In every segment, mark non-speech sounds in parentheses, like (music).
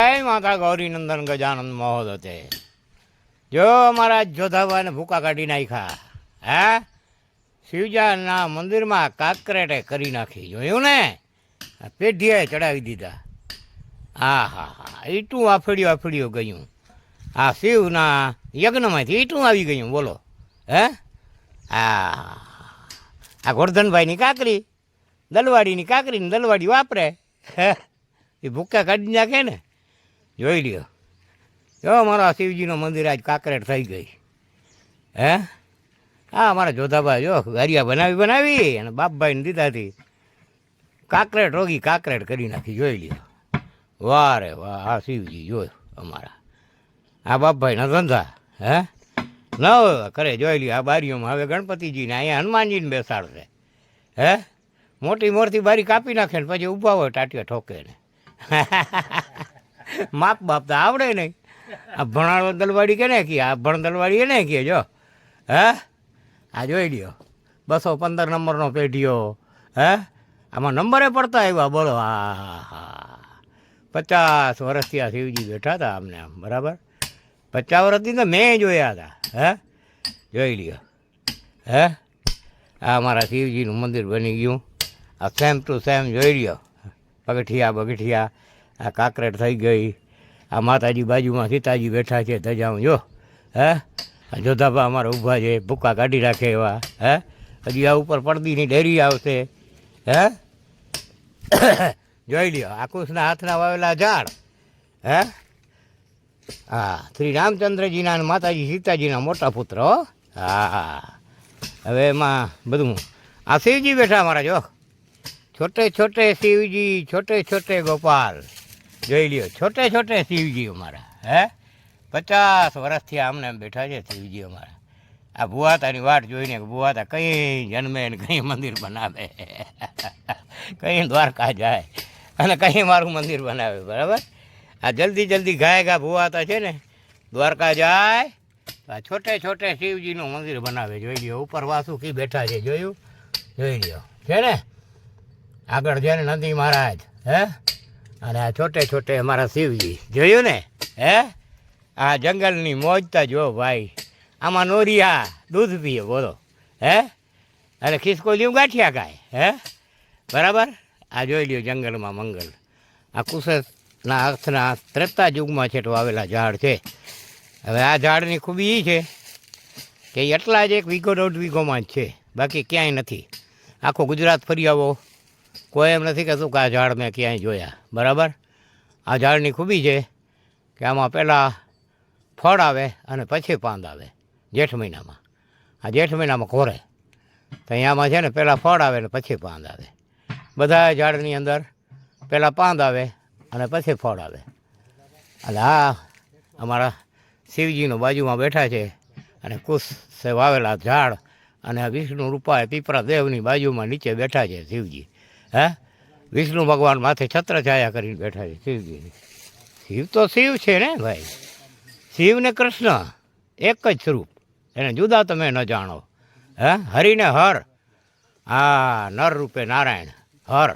જય માતા ગૌરીનંદન ગજાનંદ મહોદતે. જો અમારા જોધાભાઈને ભૂકા કાઢી નાખ્યા, હે? શિવજાના મંદિરમાં કાકરેટે કરી નાખી, જોયું ને? પેઢીએ ચડાવી દીધા. હા હા હા, ઈટું આફડ્યું આફડ્યું ગયું. આ શિવના યજ્ઞમાંથી ઈટું આવી ગયું, બોલો, હે? હા આ ગોરધનભાઈની કાકરી, દલવાડીની કાકરી ને દલવાડી વાપરે, હે? એ ભૂક્કા કાઢી નાખે ને? જોઈ લ્યો. જો મારા શિવજીનું મંદિર આજ કાકરેટ થઈ ગઈ. હે? હા મારા જોધાભાઈ જો ગારિયા બનાવી બનાવી અને બાપભાઈને દીધાથી કાકરેટ રોગી કાકરેટ કરી નાખી, જોઈ લ્યો. વાહ રે વાહ, આ શિવજી જોયો અમારા. આ બાપભાઈના ધંધા, હે? ન કરે, જોઈ લ્યો, આ બારીઓમાં હવે ગણપતિજીને અહીંયા હનુમાનજીને બેસાડશે. હે? મોટી મોરથી બારી કાપી નાખે ને પછી ઊભા હોય, ટાટિયા ઠોકે ને. (laughs) માપ બાપ તો આવડે નહીં. આ ભણાળ દલવાડી કે ને કી આ ભણ દલવાડી એને કહે જો. હે? આ જોઈ લ્યો. બસો પંદર નંબરનો પેઢીઓ. હે? આમાં નંબરે પડતા આવ્યા, બોલો. હા હા હા. પચાસ વર્ષથી આ શિવજી બેઠા હતા અમને આમ, બરાબર? પચાસ વર્ષથી તો મેં જોયા હતા. હે? જોઈ લ્યો. હે? આ અમારા શિવજીનું મંદિર બની ગયું. આ સેમ ટુ સેમ જોઈ લ્યો. પગઠિયા બગઠિયા આ કાકરેટ થઈ ગઈ. આ માતાજી બાજુમાં સીતાજી બેઠા છે ધજાઉં જો, હે? જોધાભા અમારા ઊભા છે, ભૂકા કાઢી રાખે એવા, હે? હજી આ ઉપર પડદીની ડેરી આવશે, હે? (coughs) જોઈ લ્યો આકુશના હાથના વાવેલા ઝાડ, હે? હા, શ્રી રામચંદ્રજીના અને માતાજી સીતાજીના મોટા પુત્ર હા. હવે એમાં બધું, આ શિવજી બેઠા મારા, જો. છોટે છોટે શિવજી, છોટે છોટે ગોપાલ. જોઈ લ્યો, છોટે છોટે શિવજી અમારા, હે? પચાસ વર્ષથી આમને આમ બેઠા છે શિવજી અમારા. આ ભુવાતાની વાટ જોઈને ભુવાતા કંઈ જન્મે ને કંઈ મંદિર બનાવે? કંઈ દ્વારકા જાય અને કંઈ મારું મંદિર બનાવે, બરાબર? આ જલ્દી જલ્દી ગાય ગા ભુવાતા છે ને, દ્વારકા જાય આ છોટે છોટે શિવજીનું મંદિર બનાવે, જોઈ લ્યો, ઉપર વાસુકી બેઠા છે, જોયું? જોઈ લ્યો, છે ને? આગળ છે ને નંદી મહારાજ, હે? અને આ છોટે છોટે અમારા શિવજી. જોયું ને? હે? આ જંગલની મોજતા જો ભાઈ. આમાં નોરિયા દૂધ પીએ, બોલો. હે? અને ખિસકોલીઓ ગાંઠિયા ખાય હે? બરાબર? આ જોઈ લ્યો જંગલમાં મંગલ. આ કુશના અર્થના ત્રેતા યુગમાં છેટો આવેલા ઝાડ છે. હવે આ ઝાડની ખૂબી એ છે કે એટલા જ એક વીઘો દોઢ વીઘોમાં જ છે. બાકી ક્યાંય નથી. આખો ગુજરાત ફરી આવો. કોઈ એમ નથી કહેતું કે આ ઝાડ મેં ક્યાંય જોયા. બરાબર? આ ઝાડની ખૂબી છે કે આમાં પહેલાં ફળ આવે અને પછી પાંદ આવે, જેઠ મહિનામાં. આ જેઠ મહિનામાં કોરે તો અહીંયામાં છે ને પહેલાં ફળ આવે ને પછી પાંદ આવે. બધા ઝાડની અંદર પહેલાં પાંદ આવે અને પછી ફળ આવે. એટલે આ અમારા શિવજીનો બાજુમાં બેઠા છે અને કુશ સે વાવેલા ઝાડ અને વિષ્ણુ રૂપાએ પીપરા દેવની બાજુમાં નીચે બેઠા છે શિવજી. હે? વિષ્ણુ ભગવાન માથે છત્ર છાયા કરીને બેઠા છે. શિવજી શિવ તો શિવ છે ને ભાઈ? શિવ ને કૃષ્ણ એક જ સ્વરૂપ. એને જુદા તમે ન જાણો. હે? હરિને હર. હા નર રૂપે નારાયણ હર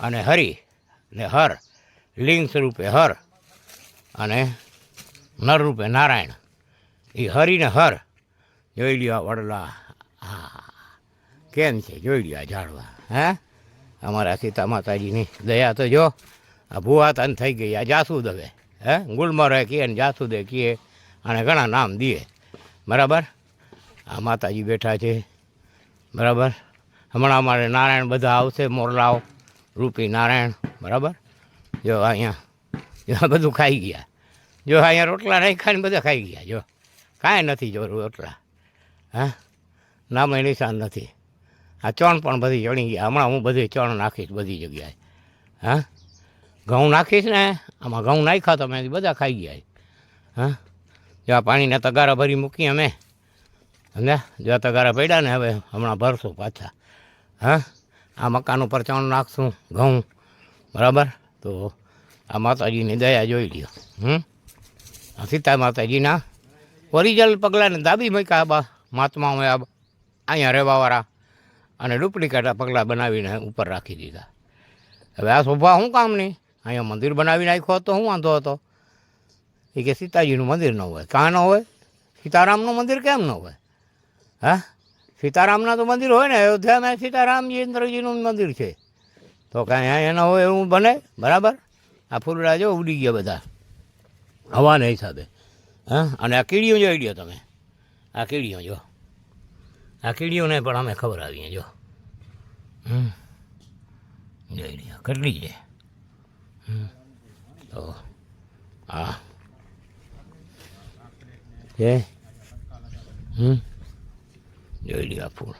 અને હરિ ને હર. લિંગ સ્વરૂપે હર અને નર રૂપે નારાયણ. એ હરિને હર. જોઈ લ્યો વડલા. હા. કેમ છે? જોઈ લ્યો આ ઝાડવા. હે? અમારા સીતા માતાજીની દયા તો જો, આ ભુવાતાન થઈ ગઈ, આ જાસૂદ હવે હે ગુલમરે કીએ ને જાસૂદે કીએ અને ઘણા નામ દઈએ બરાબર? આ માતાજી બેઠા છે. બરાબર? હમણાં અમારે નારાયણ બધા આવશે, મોરલાઓ, રૂપી નારાયણ, બરાબર? જો અહીંયા બધું ખાઈ ગયા. જો અહીંયા રોટલા નહીં ખાઈને બધા ખાઈ ગયા, જો. કાંઈ નથી જો રોટલા, હા? નામે નિશાન નથી. આ ચણ પણ બધી ચણી ગયા હમણાં હું બધી ચણ નાખીશ બધી જગ્યાએ. હા? ઘઉં નાખીશ ને, આમાં ઘઉં નાખ્યા તો અમે બધા ખાઈ ગયા. હા? જો પાણીના તગારા ભરી મૂકી અમે. સમજ્યા? જો તગારા પડ્યા ને હવે હમણાં ભરશું પાછા. હા? આ મકાન ઉપર ચણ નાખશું, ઘઉં. બરાબર? તો આ માતાજીની દયા જોઈ લ્યો. હમ? સીતા માતાજીના ઓરિજિનલ પગલાંને દાબી મૂક્યા બા. મહાત્માઓ આ અહીંયા રહેવાવાળા. અને ડુપ્લિકેટ પગલાં બનાવીને ઉપર રાખી દીધા. હવે આ શોભા શું કામની? અહીંયા મંદિર બનાવી નાખ્યો હતો, શું વાંધો હતો? એ કે સીતાજીનું મંદિર ન હોય. કાં ન હોય? સીતારામનું મંદિર કેમ ન હોય? હા? સીતારામના તો મંદિર હોય ને, અયોધ્યામાં સીતારામજી ઇન્દ્રજીનું મંદિર છે. તો કાંઈ અહીંયા ન હોય એવું બને, બરાબર? આ ફૂલડા જો ઉડી ગયા બધા, હવાના હિસાબે. હા? અને આ કીડીઓ જોઈ લ્યો તમે. આ કીડીઓ જો. આ કીડીઓને પણ અમે ખબર આવીએ, જો. હમ. જોઈ લ્યો કેટલી છે? તો, હા. છે? હમ. જોઈ લ્યો ફૂલ.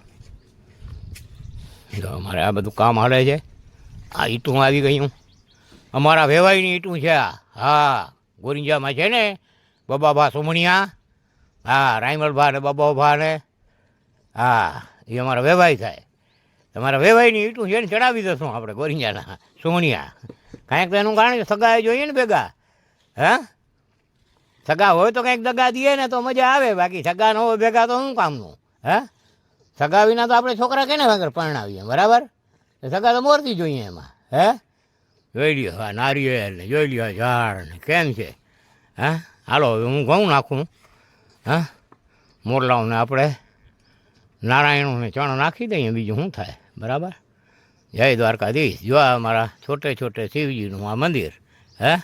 જો અમારે આ બધું કામ હાલે છે. આ ઈટું આવી ગયું. અમારા વેવાઈની ઈટું છે આ. હા. ગોરિંજામાં છે ને? બબાભા સુમણિયા. હા, રાયમલભા ને બબાભા ને હા એ અમારા વેવાય થાય. તમારા વેવાયની ઈટું છે ને ચડાવી દઈશું આપણે ગોરિંજાના, સુમણિયા. કાંઈક તો એનું કારણ સગાએ જોઈએ ને ભેગા. હા? સગા હોય તો કંઈક દગા દઈએ ને તો મજા આવે, બાકી સગા ન હોય ભેગા તો શું કામનું? હે? સગા વિના તો આપણે છોકરા કેને વગર પરણાવીએ, બરાબર? સગા તો મોરતી જોઈએ એમાં. હે? જોઈ લ્યો હા નારિયેલ ને જોઈ લ્યો ઝાડ ને કેમ છે? હા? હાલો, હવે હું ઘઉં નાખું. હા? મોરલાઓને આપણે નારાયણોને ચણ નાખી દઈએ, બીજું શું થાય? બરાબર? જય દ્વારકાધીશ. જો આ અમારા છોટે છોટે શિવજીનું આ મંદિર, હે?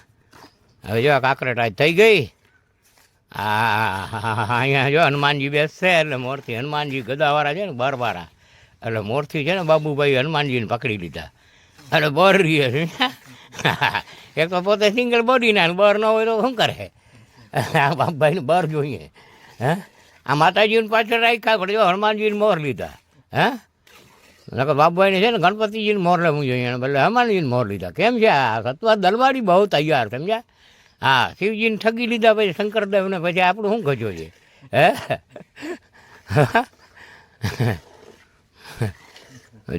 હવે જો કાંકરેટાજ થઈ ગઈ. આ અહીંયા જો હનુમાનજી બેસશે, એટલે મોરથી હનુમાનજી ગદાવાળા છે ને, બરવાળા. એટલે મોરથી છે ને, બાબુભાઈ હનુમાનજીને પકડી લીધા. એટલે બર રહીએ છે. (laughs) એક તો પોતે સિંગલ બોડી ના, બર ન હોય તો શું કરે? (laughs) બાપભાઈને બર જોઈએ, હે? આ માતાજીને પાછળ રાખ્યા પણ જો હનુમાનજીને મોર લીધા, હે? નકર બાબુભાઈને છે ને ગણપતિજીને મોર લેવું જોઈએ એને બદલે હનુમાનજીને મોર લીધા. કેમ છે? આ સત્વા દલવાડી બહુ તૈયાર, સમજ્યા? હા, શિવજીને ઠગી લીધા પછી શંકરદેવને, પછી આપણું શું ગજો છે? હે?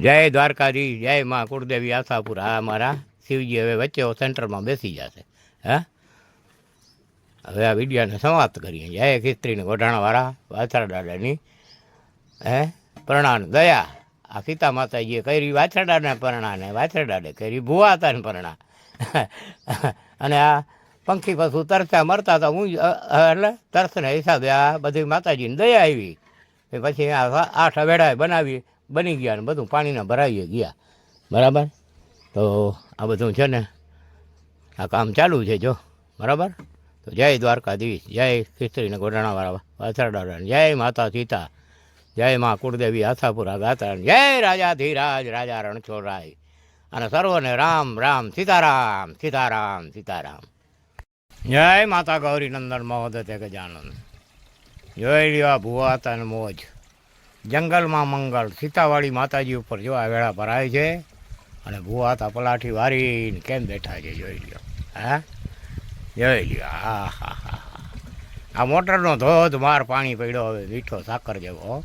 જય દ્વારકાજી જય માં કુળદેવી આશાપુર. આ મારા શિવજી હવે વચ્ચે સેન્ટરમાં બેસી જશે. હે? હવે આ વિડિયાને સમાપ્ત કરીએ. જય ખિસ્ત્રીને ગોઢાણાવાળા વાછરા દાદાની, હે? પ્રણાન દયા. આ સીતા માતાજીએ કરી વાછરા દાદાને પરણાને વાછરા દાદે કરી ભુવા હતાને પરણા. અને આ પંખી પશુ તરતા મરતા હતા હું એટલે તરસને હિસાબે આ બધી માતાજીને દયા આવી. એ પછી આ આઠ વેળાએ બનાવી, બની ગયા ને બધું પાણીના ભરાઈએ ગયા. બરાબર? તો આ બધું છે ને, આ કામ ચાલુ છે જો. બરાબર? તો જય દ્વારકાધીશ, જય ખિસ્ત્રીને ગોડાણાવાળા વાછરડા જય માતા સીતા, જય મા કુળદેવી આશાપુરા ગાતા જય રાજા ધીરાજ, રાજા રણછોડરાય. અને સર્વને રામ રામ, સીતારામ સીતારામ સીતારામ. જય માતા ગૌરી નંદન મહોદય ગજાનંદ જોઈ લ્યો આ ભુવા હતા અને મોજ. જંગલમાં મંગળ. સીતાવાળી માતાજી ઉપર જો આ વેળા ભરાય છે, અને ભુવા હતા પલાઠી વારીને કેમ બેઠા છે, જોઈ લ્યો. હા? જોઈ હા હા હા આ મોટરનો ધોધ માર પાણી પડ્યો હવે, મીઠો સાકર જેવો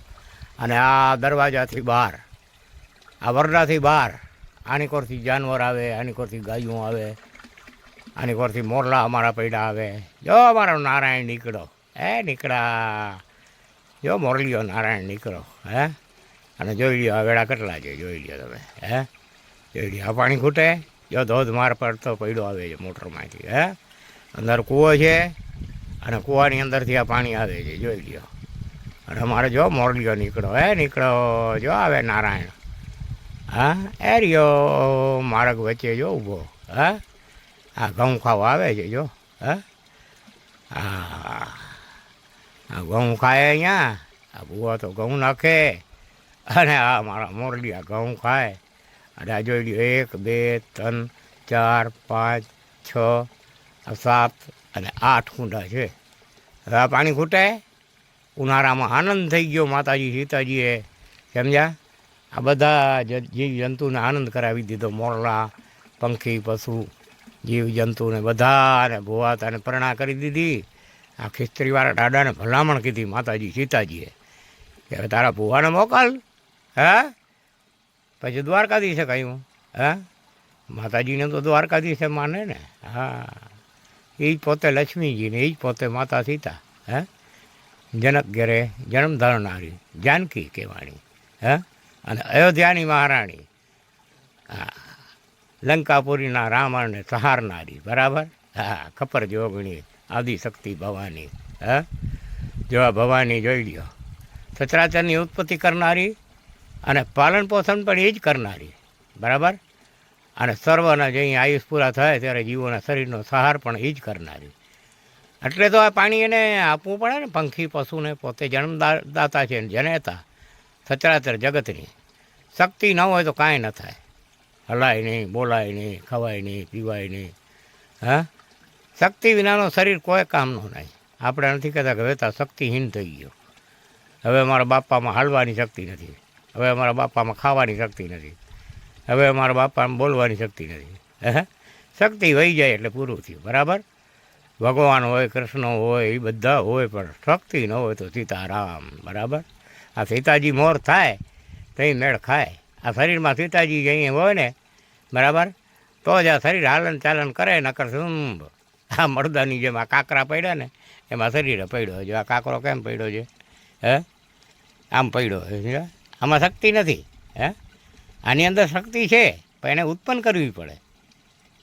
અને આ દરવાજાથી બહાર, આ વરડાથી બહાર, આની કોરથી જાનવર આવે, આની કોરથી ગાયું આવે, આની કોરથી મોરલા અમારા પૈડા આવે. જો અમારો નારાયણ નીકળો, હે નીકળા. જો મોરલીઓ નારાયણ નીકળો, હે. અને જોઈ લ્યો આ વેળા કેટલા છે, જોઈ લ્યો તમે, હે. જોઈ લ્યો, આ પાણી ખૂટે. જો ધોધ માર પડતો પૈડો આવે છે મોટરમાંથી, હે. અંદર કૂવો છે અને કૂવાની અંદરથી આ પાણી આવે છે, જોઈ લ્યો. અને અમારે જો મોરલીઓ નીકળો, હે નીકળો, જો આવે નારાયણ. હા, એ રહ્યો માર્ગ વચ્ચે જો ઊભો. હા, આ ઘઉં ખાવા આવે છે, જો. હા હા આ ઘઉં ખાય અહીંયા, આ ભૂવા તો ઘઉં નાખે. અને આ મારા મોરલીયા ઘઉં ખાય અને આ જોઈ લ્યો, એક, બે, ત્રણ, ચાર, પાંચ, છ સાત અને આઠ કુંડા છે. હવે પાણી ખૂટે ઉનાળામાં આનંદ થઈ ગયો માતાજી, સીતાજીએ. સમજ્યા? આ બધા જીવ જંતુને આનંદ કરાવી દીધો. મોરલા, પંખી, પશુ, જીવ જંતુને બધાને ભોવાતાને પ્રણા કરી દીધી. આ ખિસ્ત્રીવાળા દાદાને ભલામણ કીધી માતાજી, સીતાજીએ. કે હવે તારા ભુવાને મોકલ. હે? પછી દ્વારકાધીશે કહ્યું. હે? માતાજીને તો દ્વારકાધીશે માને ને. હા. એ જ પોતે લક્ષ્મીજીને એ જ પોતે માતા સીતા, હે? જનક ઘેરે જન્મ ધરનારી, જાનકી કહેવાની હે? અને અયોધ્યાની મહારાણી, હા, લંકાપુરીના રાવણને સહારનારી, બરાબર? હા, ખપર જોગણી, આદિશક્તિ ભવાની, હા? જેવા ભવાની જોઈ લ્યો. સચરાચરની ઉત્પત્તિ કરનારી અને પાલન પોષણ પણ એ જ કરનારી, બરાબર? અને સર્વના જે અહીં આયુષ પૂરા થાય ત્યારે જીવોના શરીરનો સહાર પણ એ જ કરનારી. એટલે તો આ પાણી એને આપવું પડે ને, પંખી, પશુને, પોતે જન્મદાતા છે જનેતા, સચરાચર જગતની. શક્તિ ન હોય તો કાંઈ ન થાય. હલાય નહીં, બોલાય નહીં, ખવાય નહીં, પીવાય નહીં. હા? શક્તિ વિનાનું શરીર કોઈ કામનું નહીં. આપણે નથી કહેતા કે હવે તો શક્તિહીન થઈ ગયો. હવે અમારા બાપામાં હાલવાની શક્તિ નથી. હવે અમારા બાપામાં ખાવાની શક્તિ નથી. હવે અમારા બાપા બોલવાની શક્તિ નથી. હે? શક્તિ વહી જાય એટલે પૂરું થયું. બરાબર? ભગવાન હોય, કૃષ્ણ હોય, એ બધા હોય, પણ શક્તિ ન હોય તો સીતારામ. બરાબર? આ સીતાજી મોર થાય તો મેળ ખાય. આ શરીરમાં સીતાજી જે અહીં હોય ને, બરાબર? તો જ આ શરીર હાલન ચાલન કરે, નકર શું આ મરદાની જેમ આ કાંકરા પડ્યા ને, એમાં શરીરે પડ્યો છે. આ કાંકરો કેમ પડ્યો છે? હે? આમ પડ્યો છે આમાં શક્તિ નથી. હે? આની અંદર શક્તિ છે, પણ એને ઉત્પન્ન કરવી પડે.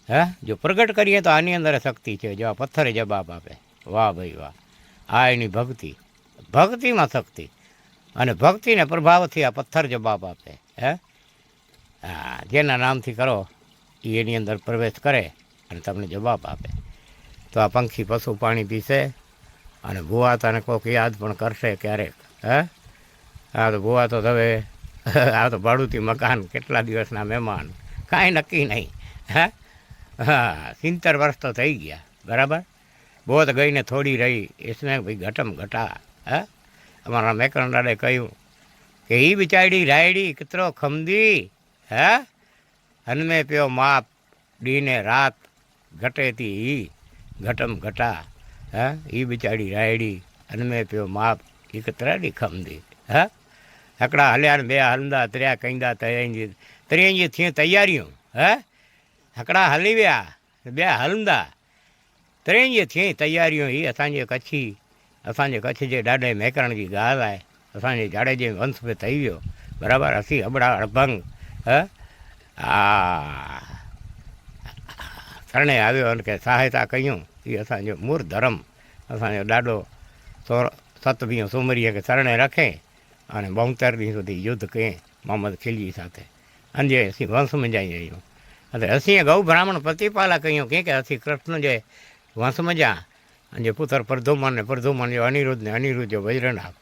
હા? જો પ્રગટ કરીએ તો આની અંદર શક્તિ છે. જો આ પથ્થરે જવાબ આપે. વાહ ભાઈ વાહ. આ એની ભક્તિ. ભક્તિમાં શક્તિ. અને ભક્તિને પ્રભાવથી આ પથ્થર જવાબ આપે. હે? હા, જેના નામથી કરો, એ એની અંદર પ્રવેશ કરે અને તમને જવાબ આપે. તો આ પંખી પશુ પાણી પીશે અને ભૂવા તને કોઈક યાદ પણ કરશે ક્યારેક. હે? હા, તો ભૂવા તો હવે (laughs) આ તો ભાડુતી મકાન, કેટલા દિવસના મહેમાન? કાંઈ નક્કી નહીં. હા? હા, સિત્તેર વર્ષ તો થઈ ગયા, બરાબર? બોધ ગઈને થોડી રહી એસને ભાઈ ઘટમ ઘટા, હા? અમારા મેકરણ દાડે કહ્યું કે એ બિચારી રાયડી કિતરો ખમદી હા? હનમે પ્યો માપ, દીને રાત ઘટેતી ઈ, ઘટમ ઘટા, હા? એ બિચારી રાયડી હનમે પ્યો માપ એ કતરાડી ખમદી હા? હકડા ॿिया हलंदा બે कंदा ત્ર્યા કંદા ત્રયાંજી ત્રયાંજી तयारियूं તૈયારીઓ हली विया ॿिया हलंदा હલંદા ત્રયાંજી થી तयारियूं એ असांजे कच्छी असांजे कच्छ जे ॾाढे महकरण जी ॻाल्हि आहे असांजे झाड़े जे वंश में ठही वियो बराबरि असीं अबड़ा अड़भंग ह हा શરણે આવ્યો અને કે સહાયતા કयूं એ અસાंजो મૂળ ધर्म असांजो ॾाढो सोर सत सतवीह सूमरीअ खे सरणे रखे અને બોતેર દી સુધી યુદ્ધ કહે મોહમ્મદ ખિલજી સાથે. અંજે સિંહ વંશમાં જઈ રહ્યું એટલે હસીએ ગૌ બ્રાહ્મણ પ્રતિપાલા કહ્યું, કે હસી કૃષ્ણ જે વંશમાં જા અને પુત્ર પ્રધુમાન ને પ્રધુમાન જો અનિરુદ્ધ ને અનિરુદ્ધ જો વજ્રનાભ.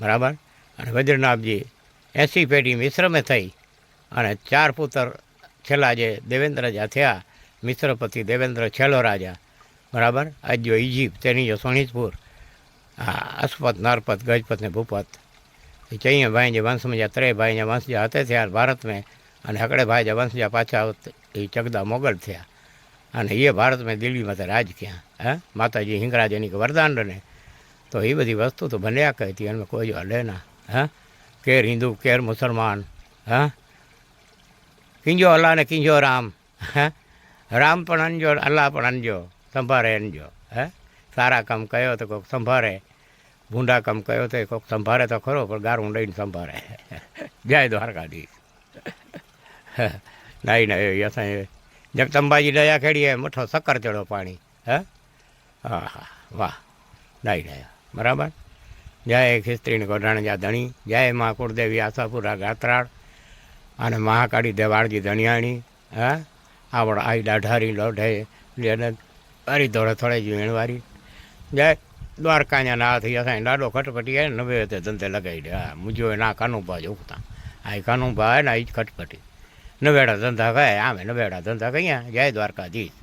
બરાબર? અને વજ્રનાભજી એસી પેઢી મિશ્રમે થઈ અને ચાર પુત્ર છેલ્લા જે દેવેન્દ્ર રાજા થયા, મિશ્રપતિ દેવેન્દ્ર છેલ્લો રાજા. બરાબર? આજ જો ઇજિપ્ત તેની જો સોનિતપુર, આ અસ્પત નરપત ગજપત ને ભૂપત એ ચઈએ ભાઈ જે વંશ में जा ત્રે ભાઈ જે વંશ जा હતે થયા ભારત में અને હકડે ભાઈ જે વંશ जा પાછા એ ચગદા મોગલ થયા અને એ ભારત મેં દિલ્હીમાં તો રાજ ક્યાં હે માતાજી હિંગરાજની કે વરદાન ને તો એ બધી વસ્તુ તો બન્યા કહેતી અને કોઈ જો હલે ના હા કેર હિન્દુ કેર મુસલમાન હા કિંજો અલ્લાહ ને કિંજો રામ હે રામ પણ અનજો અલ્લાહ પણ અનજો સંભારે અનજો હે સારા કામ કયો તો કોઈક સંભારે ભૂંડા કામ કયો તો કોઈક સંભાળે તો ખરો, પણ ગારું લઈને સંભારે જય દ્વારકાધીશ. નાઈ નાઈ અસાંજે જગદંબાજી દયા ખેડીએ મઠો સક્કર ચડો પાણી. હે? હા હા, વાહ, નાઈ ના બરાબર? જય ખિસ્ત્રીને ગોઢાણ જા ધણી, જય મા કુળદેવી આશાપુરા ગાત્રાળ, અને મહાકાળી દેવાળજી ધણિયાણી, હે? આવડ આઈ દાઢારી લોઢે, લેને અરી દોડે થોડે જીણવારી જય દ્વારકાના થઈ અસાંજે ડાડો ખટપટી હે નવે તે ધંધે લગાવી દે હા મુજો ના કાનુભા જોખતા આ કાનુભા ને આ જ ખટપટી. નવેડા ધંધા કહે આમે નવેડા ધંધા કહીયા જય દ્વારકાધીશ.